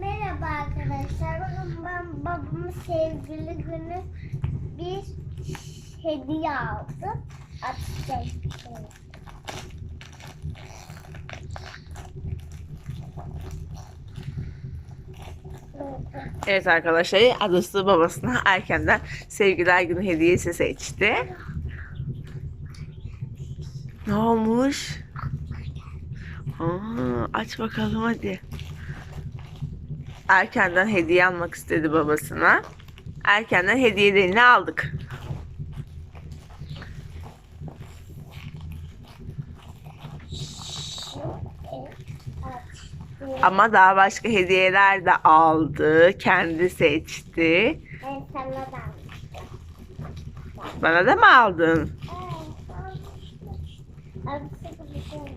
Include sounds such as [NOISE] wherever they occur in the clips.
Merhaba arkadaşlar. Ben babamın sevgili günü bir hediye aldım. Açacağım. Evet arkadaşlar adası babasına erkenden sevgiler günü hediyesi seçti. Ne olmuş? Aa, aç bakalım hadi. Erkenden hediye almak istedi babasına. Erkenden hediyelerini aldık. Ama daha başka hediyeler de aldı. Kendi seçti. Ben sana da almıştım. Bana da mı aldın? Evet, [LAUGHS] almıştım. Abi sıkı bir şey yok.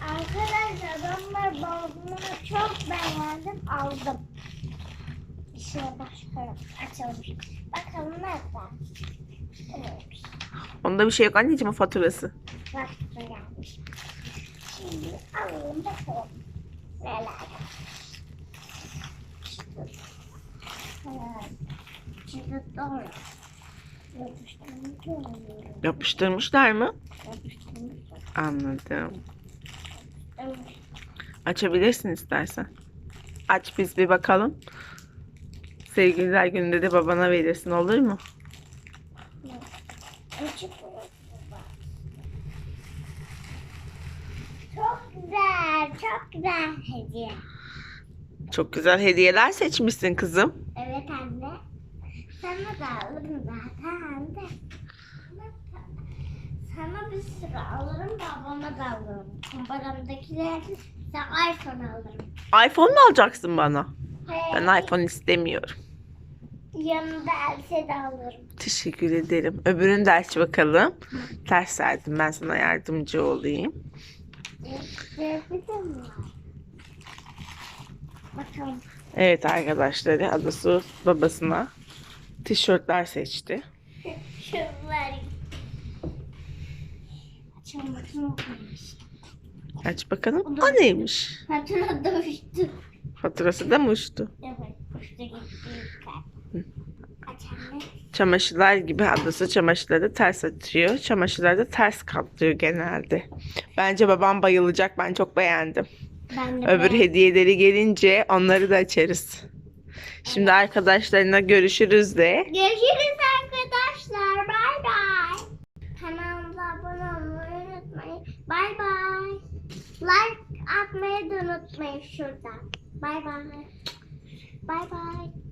Arkadaşlar ben var babamı çok beğendim aldım. Bir şey başka açılmış. Bakalım nerede? Evet. Onda bir şey yok anneciğim o faturası. Gelmiş. Şimdi alalım bakalım. Neler oluyorum. Yapıştırmışlar mı? Yapıştırmış. Anladım. Açabilirsin istersen. Aç biz bir bakalım. Sevgililer gününde de babana verirsin olur mu? Küçük. Çok güzel, çok güzel hediye. Çok güzel hediyeler seçmişsin kızım. Evet anne. Sana da alırım zaten de. Sana bir sürü alırım, babama da alırım. Kumbaramdakiler iPhone alırım. iPhone mu alacaksın bana? Hey, Ben iPhone istemiyorum. Yanında elbise de alırım. Teşekkür ederim. Öbürünü de aç bakalım. Ters verdim ben sana yardımcı olayım. Elbise mi var? Bakalım. Evet arkadaşlar adası babasına tişörtler seçti. [LAUGHS] Şunları. Açalım okumuş. Aç bakalım. O neymiş? Hatuna dövüştü. Faturası da mı uçtu? Evet, uçtu gitti. Çamaşırlar gibi adası çamaşırları ters atıyor. Çamaşırları da ters katlıyor genelde. Bence babam bayılacak. Ben çok beğendim. Ben de Öbür ben- hediyeleri gelince onları da açarız. Şimdi arkadaşlarına görüşürüz de. Görüşürüz arkadaşlar. Bay bay. Kanalımıza abone olmayı unutmayın. Bay bay. Like atmayı da unutmayın şuradan. Bay bay. Bay bay.